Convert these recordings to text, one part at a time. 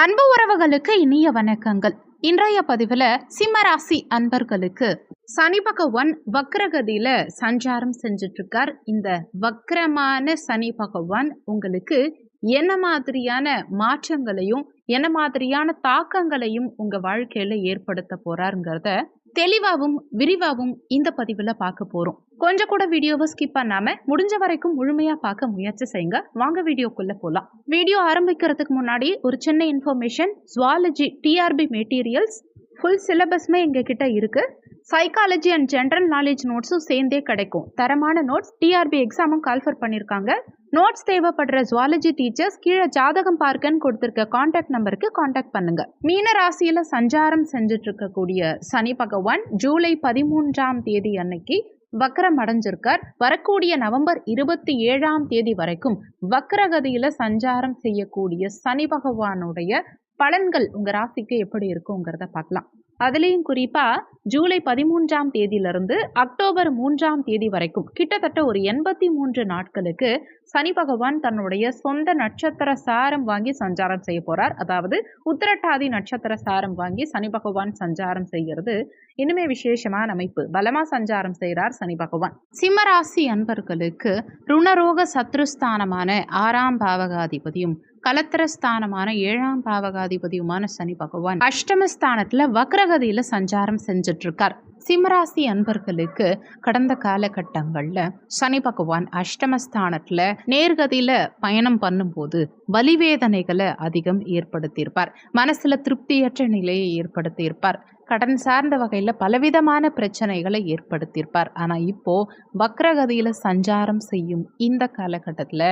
அன்பு உறவுகளுக்கு இனிய வணக்கங்கள். இன்றைய பதிவில் சிம்மராசி அன்பர்களுக்கு சனி பகவான் வக்ரகதியில சஞ்சாரம் செஞ்சுட்டு இருக்கார் இந்த வக்ரமான சனி பகவான் உங்களுக்கு என்ன மாதிரியான மாற்றங்களையும் என்ன மாதிரியான தாக்கங்களையும் உங்க வாழ்க்கையில ஏற்படுத்த போறாருங்கிறத தெளிவாகவும் விரிவாகவும் இந்த பதிவில் பார்க்க போறோம். கொஞ்சம் கூட வீடியோவை ஸ்கிப் பண்ணாம முடிஞ்ச வரைக்கும் முழுமையா பார்க்க முயற்சி செய்யுங்க. வாங்க வீடியோக்குள்ள போலாம். வீடியோ ஆரம்பிக்கிறதுக்கு முன்னாடி ஒரு சின்ன information zoology TRB materials full சிலபஸ்மே எங்ககிட்ட இருக்கு. சைக்காலஜி அண்ட் ஜென்ரல் நாலேஜ் நோட்ஸும் சேர்ந்தே கிடைக்கும். தரமான நோட்ஸ் டிஆர்பி எக்ஸாமும் கால்ஃபர் பண்ணியிருக்காங்க நோட்ஸ் தேவைப்படுற ஜுவாலஜி டீச்சர்ஸ் கீழே ஜாதகம் பார்க்கன்னு கொடுத்துருக்க காண்டாக்ட் நம்பருக்கு காண்டாக்ட் பண்ணுங்க. மீன ராசியில சஞ்சாரம் செஞ்சுட்டு இருக்கக்கூடிய சனி பகவான் ஜூலை பதிமூன்றாம் தேதி அன்னைக்கு வக்ரம் அடைஞ்சிருக்கார். வரக்கூடிய நவம்பர் இருபத்தி ஏழாம் தேதி வரைக்கும் வக்கரகதியில சஞ்சாரம் செய்யக்கூடிய சனி பகவானுடைய பலன்கள் உங்க ராசிக்கு எப்படி இருக்குங்கிறத பார்க்கலாம். அதுலேயும் குறிப்பாக ஜூலை பதிமூன்றாம் தேதியிலிருந்து அக்டோபர் மூன்றாம் தேதி வரைக்கும் கிட்டத்தட்ட ஒரு எண்பத்தி மூன்று நாட்களுக்கு சனி பகவான் தன்னுடைய சொந்த நட்சத்திர சாரம் வாங்கி சஞ்சாரம் செய்ய போகிறார் அதாவது உத்திரட்டாதி நட்சத்திர சாரம் வாங்கி சனி பகவான் சஞ்சாரம் செய்கிறது. இனிமே விசேஷமான அமைப்பு. பலமாக சஞ்சாரம் செய்கிறார் சனி பகவான். சிம்மராசி அன்பர்களுக்கு ருணரோக சத்ருஸ்தானமான ஆறாம் பாவகாதிபதியும் கலத்திரஸ்தானமான ஏழாம் பாவகாதிபதியுமான சனி பகவான் அஷ்டமஸ்தானத்துல வக்ரகதியில சஞ்சாரம் செஞ்சுட்டு இருக்கார் சிம்மராசி அன்பர்களுக்கு கடந்த காலகட்டங்களில் சனி பகவான் அஷ்டமஸ்தானத்தில் நேர்கதியில் பயணம் பண்ணும்போது வலிவேதனைகளை அதிகம் ஏற்படுத்தியிருப்பார். மனசில் திருப்தியற்ற நிலையை ஏற்படுத்தியிருப்பார். கடன் சார்ந்த வகையில் பலவிதமான பிரச்சனைகளை ஏற்படுத்தியிருப்பார். ஆனால் இப்போது வக்ரகதியில் சஞ்சாரம் செய்யும் இந்த காலகட்டத்தில்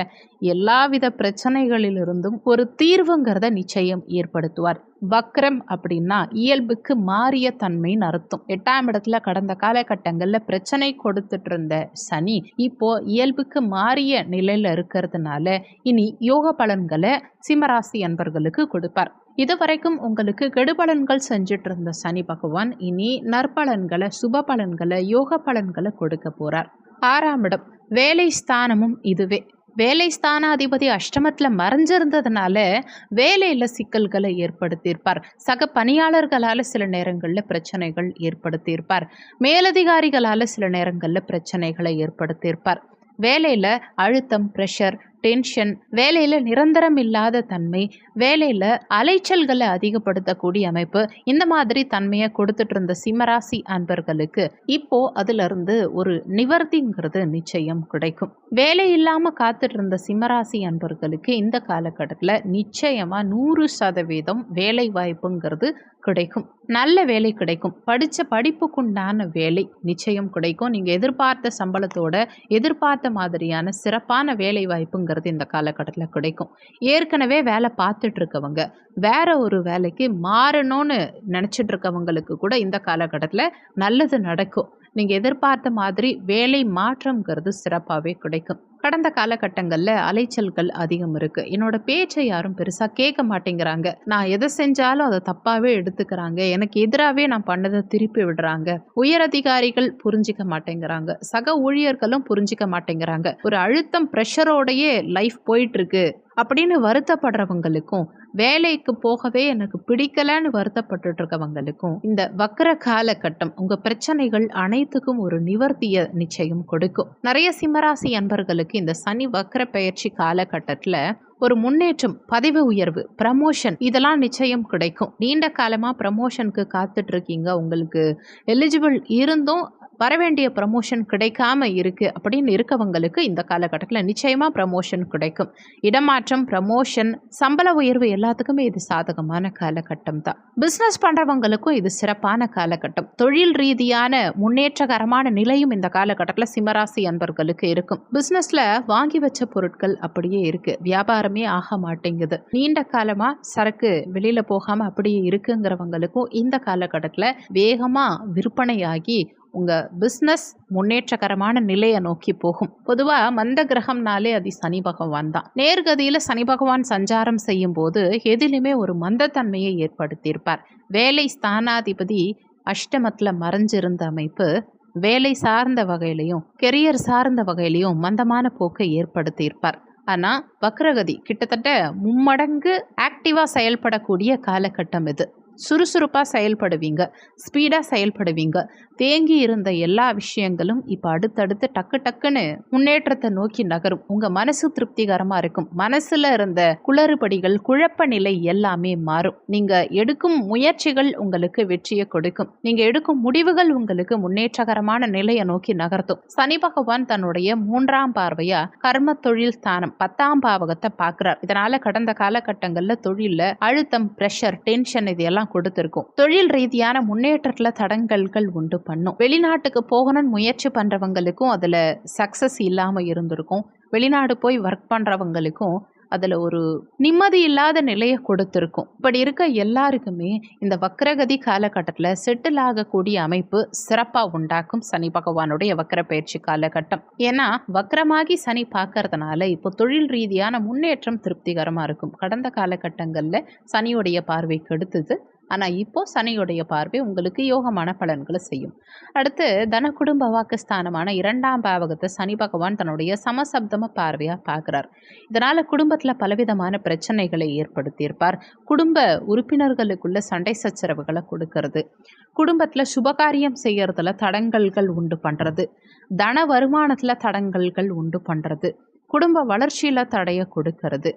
எல்லாவித பிரச்சனைகளிலிருந்தும் ஒரு தீர்வுங்கிறத நிச்சயம் ஏற்படுத்துவார். வக்ரம் அப்படின்னா இயல்புக்கு மாறிய தன்மைன்னு அர்த்தம். எட்டாம் இடத்துல கடந்த காலகட்டங்களில் பிரச்சனை கொடுத்துட்டு இருந்த சனி இப்போ இயல்புக்கு மாறிய நிலையில் இருக்கிறதுனால இனி யோக பலன்களை சிம்மராசி அன்பர்களுக்கு கொடுப்பார். இதுவரைக்கும் உங்களுக்கு கெடுபலன்கள் செஞ்சுட்டு இருந்த சனி பகவான் இனி நற்பலன்களை சுப பலன்களை யோக பலன்களை கொடுக்க போறார். ஆறாம் இடம் வேலை ஸ்தானமும் இதுவே. வேலை ஸ்தானாதிபதி அஷ்டமத்தில் மறைஞ்சிருந்ததுனால வேலையில் சிக்கல்களை ஏற்படுத்தியிருப்பார். சக பணியாளர்களால் சில நேரங்களில் பிரச்சனைகள் ஏற்படுத்தியிருப்பார். மேலதிகாரிகளால் சில நேரங்களில் பிரச்சனைகளை ஏற்படுத்தியிருப்பார். வேலையில் அழுத்தம் ப்ரெஷர் டென்ஷன் வேலையில் நிரந்தரம் இல்லாத தன்மை வேலையில் அலைச்சல்களை அதிகப்படுத்தக்கூடிய அமைப்பு இந்த மாதிரி தன்மையை கொடுத்துட்டு இருந்த சிம்மராசி அன்பர்களுக்கு இப்போ அதிலிருந்து ஒரு நிவர்த்திங்கிறது நிச்சயம் கிடைக்கும். வேலை இல்லாமல் காத்துட்டு இருந்த சிம்மராசி அன்பர்களுக்கு இந்த காலகட்டத்தில் நிச்சயமாக நூறு சதவீதம் வேலை வாய்ப்புங்கிறது கிடைக்கும். நல்ல வேலை கிடைக்கும். படித்த படிப்புக்குண்டான வேலை நிச்சயம் கிடைக்கும். நீங்கள் எதிர்பார்த்த சம்பளத்தோட எதிர்பார்த்த மாதிரியான சிறப்பான வேலை அப்படிங்கிறது இந்த காலகட்டத்தில் கிடைக்கும். ஏற்கனவே வேலை பார்த்துட்டு இருக்கவங்க வேற ஒரு வேலைக்கு மாறணும்னு நினச்சிட்டு இருக்கவங்களுக்கு கூட இந்த காலகட்டத்தில் நல்லது நடக்கும். நீங்கள் எதிர்பார்த்த மாதிரி வேலை மாற்றம்ங்கிறது சிறப்பாகவே கிடைக்கும். கடந்த காலகட்டங்களில் அலைச்சல்கள் அதிகம் இருக்குது என்னோட பேச்சை யாரும் பெருசாக கேட்க மாட்டேங்கிறாங்க. நான் எதை செஞ்சாலும் அதை தப்பாகவே எடுத்துக்கிறாங்க. எனக்கு எதிராகவே நான் பண்ணதை திருப்பி விடுறாங்க. உயரதிகாரிகள் புரிஞ்சிக்க மாட்டேங்கிறாங்க. சக ஊழியர்களும் புரிஞ்சிக்க மாட்டேங்கிறாங்க. ஒரு அழுத்தம் ப்ரெஷரோடையே லைஃப் போயிட்டுருக்கு அப்படின்னு வருத்தப்படுறவங்களுக்கும் வேலைக்கு போகவே எனக்கு பிடிக்கலன்னு வருத்தப்பட்டு இருக்கவங்களுக்கும் இந்த வக்கர காலகட்டம் உங்க பிரச்சனைகள் அனைத்துக்கும் ஒரு நிவர்த்திய நிச்சயம் கொடுக்கும். நிறைய சிம்மராசி அன்பர்களுக்கு இந்த சனி வக்கர பயிற்சி காலகட்டத்தில் ஒரு முன்னேற்றம் பதவி உயர்வு ப்ரமோஷன் இதெல்லாம் நிச்சயம் கிடைக்கும். நீண்ட காலமாக ப்ரமோஷனுக்கு காத்துட்டு இருக்கீங்க உங்களுக்கு எலிஜிபிள் இருந்தும் வரவேண்டிய ப்ரமோஷன் கிடைக்காம இருக்குது அப்படின்னு இருக்கவங்களுக்கு இந்த காலகட்டத்தில் நிச்சயமாக ப்ரமோஷன் கிடைக்கும். இடமாற்றம் ப்ரமோஷன் சம்பள உயர்வு எல்லாத்துக்குமே இது சாதகமான காலகட்டம் தான். பிஸ்னஸ் பண்ணுறவங்களுக்கும் இது சிறப்பான காலகட்டம். தொழில் ரீதியான முன்னேற்றகரமான நிலையும் இந்த காலகட்டத்தில் சிம்மராசி அன்பர்களுக்கு இருக்கும். பிஸ்னஸில் வாங்கி வச்ச பொருட்கள் அப்படியே இருக்குது வியாபாரமே ஆக மாட்டேங்குது. நீண்ட காலமாக சரக்கு வெளியில் போகாமல் அப்படியே இருக்குங்கிறவங்களுக்கும் இந்த காலகட்டத்தில் வேகமாக விற்பனையாகி உங்கள் பிஸ்னஸ் முன்னேற்றகரமான நிலையை நோக்கி போகும். பொதுவாக மந்த கிரகம்னாலே அது சனி பகவான் தான். நேர்கதியில் சனி பகவான் சஞ்சாரம் செய்யும் போது எதிலுமே ஒரு மந்தத்தன்மையை ஏற்படுத்தியிருப்பார். வேலை ஸ்தானாதிபதி அஷ்டமத்தில் மறைஞ்சிருந்த அமைப்பு வேலை சார்ந்த வகையிலையும் கெரியர் சார்ந்த வகையிலையும் மந்தமான போக்கை ஏற்படுத்தியிருப்பார். ஆனால் வக்ரகதி கிட்டத்தட்ட மும்மடங்கு ஆக்டிவாக செயல்படக்கூடிய காலகட்டம் இது. சுறுசுறுப்பாக செயல்படுவீங்க ஸ்பீடாக செயல்படுவீங்க. தேங்கி இருந்த எல்லா விஷயங்களும் இப்போ அடுத்தடுத்து டக்கு டக்குன்னு முன்னேற்றத்தை நோக்கி நகரும். உங்கள் மனசு திருப்திகரமாக இருக்கும். மனசில் இருந்த குளறுபடிகள் குழப்ப நிலை எல்லாமே மாறும். நீங்கள் எடுக்கும் முயற்சிகள் உங்களுக்கு வெற்றியை கொடுக்கும். நீங்கள் எடுக்கும் முடிவுகள் உங்களுக்கு முன்னேற்றகரமான நிலையை நோக்கி நகர்த்தும். சனி பகவான் தன்னுடைய மூன்றாம் பார்வையா கர்ம தொழில் ஸ்தானம் பத்தாம் பாவகத்தை பார்க்குறார். இதனால கடந்த காலகட்டங்களில் தொழிலில் அழுத்தம் ப்ரெஷர் டென்ஷன் இதெல்லாம் கொடுத்துருக்கும். தொழில் ரீதியான முன்னேற்றத்தில் தடங்கல்கள் உண்டு பண்ணும். வெளிநாட்டுக்கு போகணும்னு முயற்சி பண்ணுறவங்களுக்கும் அதில் சக்ஸஸ் இல்லாமல் இருந்திருக்கும். வெளிநாடு போய் ஒர்க் பண்ணுறவங்களுக்கும் அதில் ஒரு நிம்மதி இல்லாத நிலையை கொடுத்துருக்கும். இப்படி இருக்க எல்லாருக்குமே இந்த வக்ரகதி காலகட்டத்தில் செட்டில் ஆகக்கூடிய அமைப்பு சிறப்பாக உண்டாக்கும் சனி பகவானுடைய வக்ர பயிற்சி காலகட்டம். ஏன்னா வக்ரமாகி சனி பார்க்கறதுனால இப்போ தொழில் ரீதியான முன்னேற்றம் திருப்திகரமாக இருக்கும். கடந்த காலகட்டங்களில் சனியுடைய பார்வை கெடுத்தது ஆனால் இப்போ சனியுடைய பார்வை உங்களுக்கு யோகமான பலன்களை செய்யும். அடுத்து தன குடும்ப வாக்குஸ்தானமான இரண்டாம் பாவகத்தை சனி பகவான் தன்னுடைய சமசப்தம பார்வையாக பார்க்குறார். இதனால் குடும்பத்தில் பலவிதமான பிரச்சனைகளை ஏற்படுத்தியிருப்பார். குடும்ப உறுப்பினர்களுக்குள்ள சண்டை சச்சரவுகளை கொடுக்கறது. குடும்பத்தில் சுபகாரியம் செய்கிறதுல தடங்கல்கள் உண்டு பண்ணுறது தன வருமானத்தில் தடங்கல்கள் உண்டு பண்ணுறது குடும்ப வளர்ச்சியில் தடையை கொடுக்கறது.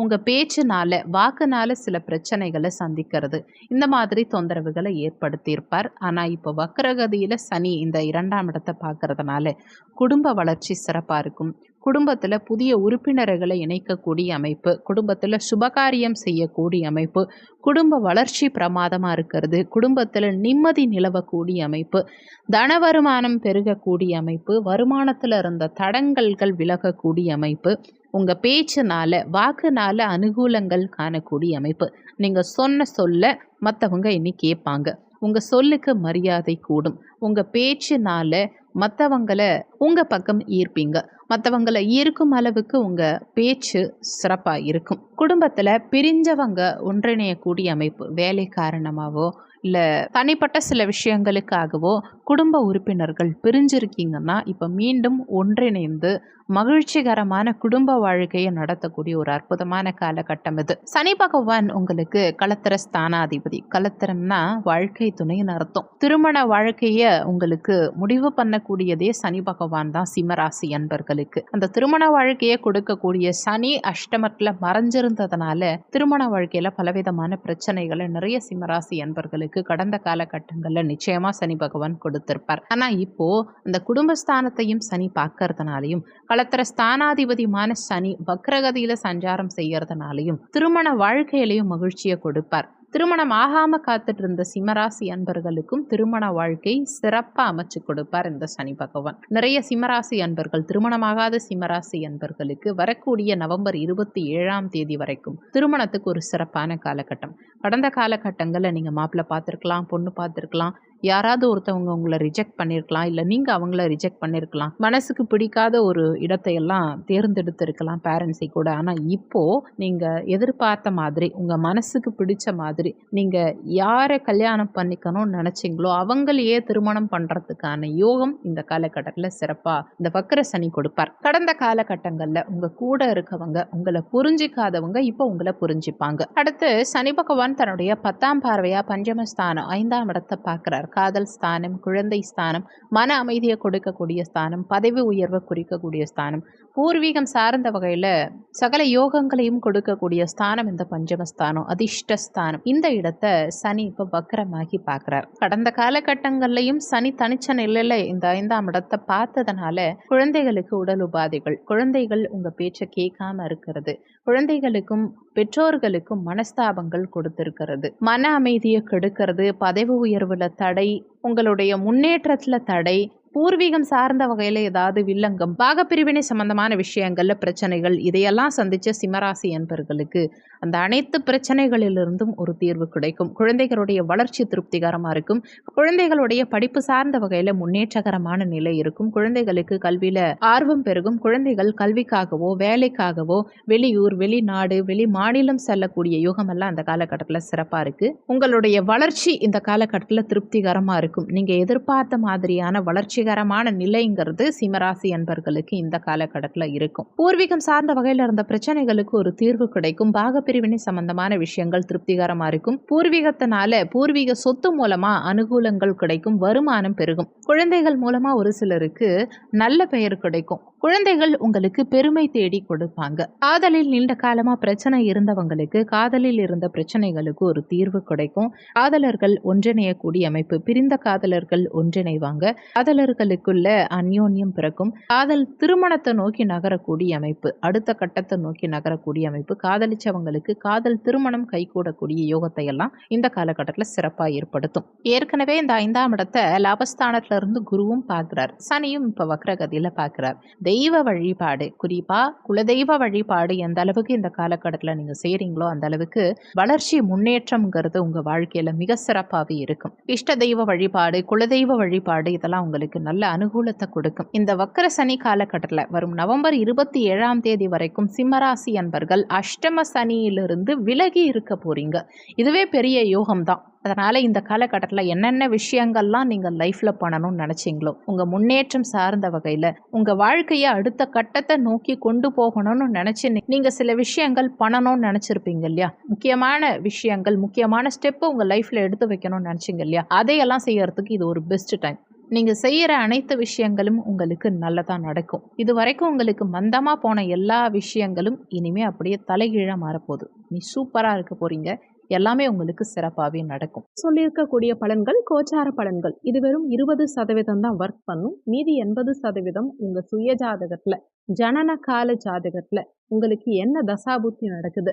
உங்கள் பேச்சுனால வாக்குனால சில பிரச்சனைகளை சந்திக்கிறது. இந்த மாதிரி தொந்தரவுகளை ஏற்படுத்தியிருப்பார். ஆனால் இப்போ வக்கரகதியில் சனி இந்த இரண்டாம் இடத்தை பார்க்கறதுனால குடும்ப வளர்ச்சி சிறப்பாக இருக்கும். குடும்பத்தில் புதிய உறுப்பினர்களை இணைக்கக்கூடிய அமைப்பு குடும்பத்தில் சுபகாரியம் செய்யக்கூடிய அமைப்பு குடும்ப வளர்ச்சி பிரமாதமாக இருக்கிறது குடும்பத்தில் நிம்மதி நிலவக்கூடிய அமைப்பு தன வருமானம் பெருகக்கூடிய அமைப்பு வருமானத்தில் இருந்த தடங்கல்கள் விலகக்கூடிய அமைப்பு உங்கள் பேச்சுனால வாக்குனால அனுகூலங்கள் காணக்கூடிய அமைப்பு. நீங்கள் சொன்ன சொல்ல மற்றவங்க இனி கேட்பாங்க உங்கள் சொல்லுக்கு மரியாதை கூடும். உங்கள் பேச்சுனால மற்றவங்கள உங்கள் பக்கம் ஈர்ப்பீங்க. மற்றவங்களை ஈர்க்கும் அளவுக்கு உங்கள் பேச்சு சிறப்பாக இருக்கும். குடும்பத்தில் பிரிஞ்சவங்க ஒன்றிணையக்கூடிய அமைப்பு வேலை காரணமாகவோ இல்லை தனிப்பட்ட சில விஷயங்களுக்காகவோ குடும்ப உறுப்பினர்கள் பிரிஞ்சிருக்கீங்கன்னா இப்போ மீண்டும் ஒன்றிணைந்து மகிழ்ச்சிகரமான குடும்ப வாழ்க்கையை நடத்தக்கூடிய ஒரு அற்புதமான காலகட்டம் இது. சனி பகவான் உங்களுக்கு கலத்திர ஸ்தானாதிபதி. கலத்திரம்னா வாழ்க்கை துணைன்னு அர்த்தம். திருமண வாழ்க்கையை உங்களுக்கு முடிவு பண்ணக்கூடியதே சனி பகவான் தான் சிம்மராசி அன்பர்களுக்கு. அந்த திருமண வாழ்க்கையை கொடுக்கக்கூடிய சனி அஷ்டமத்தில் மறைஞ்சிருந்ததுனால திருமண வாழ்க்கையில் பலவிதமான பிரச்சனைகளை நிறைய சிம்மராசி அன்பர்களுக்கு கடந்த காலகட்டங்களில் நிச்சயமாக சனி பகவான் கொடுத்திருப்பார். ஆனால் இப்போ அந்த குடும்பஸ்தானத்தையும் சனி பார்க்கறதுனாலையும் களத்திர ஸ்தானாதிபதிமான சனி பக்ரகதியில சஞ்சாரம் செய்யறதுனாலையும் திருமண வாழ்க்கையிலையும் மகிழ்ச்சியை கொடுப்பார். திருமணம் ஆகாம காத்துட்டு இருந்த சிம்மராசி அன்பர்களுக்கும் திருமண வாழ்க்கை சிறப்பாக அமைச்சு கொடுப்பார் இந்த சனி பகவான். நிறைய சிம்மராசி அன்பர்கள் திருமணமாகாத சிம்மராசி அன்பர்களுக்கு வரக்கூடிய நவம்பர் இருபத்தி ஏழாம் தேதி வரைக்கும் திருமணத்துக்கு ஒரு சிறப்பான காலகட்டம். கடந்த காலகட்டங்களில் நீங்கள் மாப்பிள்ளை பார்த்துருக்கலாம் பொண்ணு பார்த்துருக்கலாம் யாராவது ஒருத்தவங்க உங்களை ரிஜெக்ட் பண்ணியிருக்கலாம் இல்லை நீங்கள் அவங்கள ரிஜெக்ட் பண்ணியிருக்கலாம் மனசுக்கு பிடிக்காத ஒரு இடத்தையெல்லாம் தேர்ந்தெடுத்திருக்கலாம் பேரண்ட்ஸை கூட. ஆனால் இப்போது நீங்கள் எதிர்பார்த்த மாதிரி உங்கள் மனசுக்கு பிடிச்ச மாதிரி நீங்கள் யாரை கல்யாணம் பண்ணிக்கணும்னு நினச்சிங்களோ அவங்களையே திருமணம் பண்ணுறதுக்கான யோகம் இந்த காலகட்டத்தில் சிறப்பாக இந்த வக்கர சனி கொடுப்பார். கடந்த காலகட்டங்களில் உங்கள் கூட இருக்கவங்க உங்களை புரிஞ்சிக்காதவங்க இப்போ உங்களை புரிஞ்சுப்பாங்க. அடுத்து சனி பகவான் தன்னுடைய பத்தாம் பார்வையாக பஞ்சமஸ்தானம் ஐந்தாம் இடத்தை பார்க்குறாரு. காதல் ஸ்தானம் குழந்தை ஸ்தானம் மன அமைதியை கொடுக்கக்கூடிய ஸ்தானம் பதவி உயர்வை குறிக்கக்கூடிய ஸ்தானம். பூர்வீகம் சார்ந்த வகையில் சகல யோகங்களையும் கொடுக்கக்கூடிய ஸ்தானம் இந்த பஞ்சமஸ்தானம் அதிர்ஷ்டஸ்தானம். இந்த இடத்தை சனி இப்போ வக்கரமாகி பார்க்குறார். கடந்த காலகட்டங்கள்லையும் சனி தனிச்ச நிலையில் இந்த ஐந்தாம் இடத்தை பார்த்ததுனால குழந்தைகளுக்கு உடல் உபாதைகள் குழந்தைகள் உங்கள் பேச்சை கேட்காம இருக்கிறது. குழந்தைகளுக்கும் பெற்றோர்களுக்கும் மனஸ்தாபங்கள் கொடுத்திருக்கிறது. மன அமைதியை கெடுக்கிறது பதவி உயர்வில் தடை உங்களுடைய முன்னேற்றத்தில் தடை பூர்வீகம் சார்ந்த வகையில் ஏதாவது வில்லங்கம் பாகப்பிரிவினை சம்பந்தமான விஷயங்கள்ல பிரச்சனைகள் இதையெல்லாம் சந்திச்ச சிம்மராசி என்பர்களுக்கு அந்த அனைத்து பிரச்சனைகளிலிருந்தும் ஒரு தீர்வு கிடைக்கும். குழந்தைகளுடைய வளர்ச்சி திருப்திகரமாக இருக்கும். குழந்தைகளுடைய படிப்பு சார்ந்த வகையில் முன்னேற்றகரமான நிலை இருக்கும். குழந்தைகளுக்கு கல்வியில் ஆர்வம் பெருகும். குழந்தைகள் கல்விக்காகவோ வேலைக்காகவோ வெளியூர் வெளிநாடு வெளி மாநிலம் செல்லக்கூடிய யோகமெல்லாம் அந்த காலகட்டத்தில் சிறப்பாக இருக்குது உங்களுடைய வளர்ச்சி இந்த காலகட்டத்தில் திருப்திகரமாக இருக்கும். நீங்கள் எதிர்பார்த்த மாதிரியான வளர்ச்சி மகிழ்ச்சிகரமான நிலைங்கிறது சிம்மராசி அன்பர்களுக்கு இந்த காலகட்டத்தில் இருக்கும். பூர்வீகம் சார்ந்த வகையில் இருந்த பிரச்சனைகளுக்கு ஒரு தீர்வு கிடைக்கும். பாகப்பிரிவினை சம்பந்தமான விஷயங்கள் திருப்திகரமா இருக்கும். பூர்வீகத்தினால பூர்வீக சொத்து மூலமா அனுகூலங்கள் கிடைக்கும். வருமானம் பெருகும். குழந்தைகள் மூலமா ஒரு சிலருக்கு நல்ல பெயர் கிடைக்கும். குழந்தைகள் உங்களுக்கு பெருமை தேடி கொடுப்பாங்க. காதலில் நீண்ட காலமா பிரச்சனை இருந்தவங்களுக்கு காதலில் இருந்த பிரச்சனைகளுக்கு ஒரு தீர்வு கிடைக்கும். காதலர்கள் ஒன்றிணையக்கூடிய அமைப்பு பிரிந்த காதலர்கள் ஒன்றிணைவாங்க. காதலர்களுக்குள்ள அந்யோன்யம் பிறக்கும். காதல் திருமணத்தை நோக்கி நகரக்கூடிய அமைப்பு அடுத்த கட்டத்தை நோக்கி நகரக்கூடிய அமைப்பு காதலிச்சவங்களுக்கு காதல் திருமணம் கைகூடக்கூடிய யோகத்தை எல்லாம் இந்த காலகட்டத்தில் சிறப்பாக ஏற்படுத்தும். ஏற்கனவே இந்த ஐந்தாம் இடத்தை லாபஸ்தானத்துல இருந்து குருவும் பார்க்கிறார். சனியும் இப்போ வக்ரகதியில் பார்க்கிறார். தெய்வ வழிபாடு. குறிப்பா குலதெய்வ வழிபாடு எந்த அளவுக்கு இந்த காலகட்டத்தில் நீங்க செய்கிறீங்களோ அந்த அளவுக்கு வளர்ச்சி முன்னேற்றம்ங்கிறது உங்க வாழ்க்கையில மிக சிறப்பாகவே இருக்கும். இஷ்ட தெய்வ வழிபாடு குலதெய்வ வழிபாடு இதெல்லாம் உங்களுக்கு நல்ல அனுகூலத்தை கொடுக்கும். இந்த வக்கர சனி காலகட்டத்தில் வரும் நவம்பர் இருபத்தி ஏழாம் தேதி வரைக்கும் சிம்மராசி அன்பர்கள் அஷ்டம சனியிலிருந்து விலகி இருக்க போறீங்க. இதுவே பெரிய யோகம் தான் அதனால் இந்த காலகட்டத்தில் என்னென்ன விஷயங்கள்லாம் நீங்கள் லைஃப்பில் பண்ணணும்னு நினச்சிங்களோ உங்கள் முன்னேற்றம் சார்ந்த வகையில் உங்கள் வாழ்க்கையை அடுத்த கட்டத்தை நோக்கி கொண்டு போகணும்னு நினச்சி நீங்கள் சில விஷயங்கள் பண்ணணும்னு நினச்சிருப்பீங்க இல்லையா? முக்கியமான விஷயங்கள் முக்கியமான ஸ்டெப்பு உங்கள் லைஃப்பில் எடுத்து வைக்கணும்னு நினச்சிங்க இல்லையா? அதையெல்லாம் செய்யறதுக்கு இது ஒரு பெஸ்ட் டைம் நீங்கள் செய்கிற அனைத்து விஷயங்களும் உங்களுக்கு நல்லதாக நடக்கும். இது வரைக்கும் உங்களுக்கு மந்தமாக போன எல்லா விஷயங்களும் இனிமே அப்படியே தலைகீழாக மாறப்போகுது. நீ சூப்பராக இருக்க போகிறீங்க எல்லாமே உங்களுக்கு சிறப்பாகவே நடக்கும். சொல்லியிருக்கக்கூடிய பலன்கள் கோச்சார பலன்கள். இது வெறும் இருபது சதவீதம் தான் ஒர்க் பண்ணும். மீதி எண்பது சதவீதம் உங்க சுய ஜாதகத்துல ஜனன கால ஜாதகத்துல உங்களுக்கு என்ன தசாபுத்தி நடக்குது?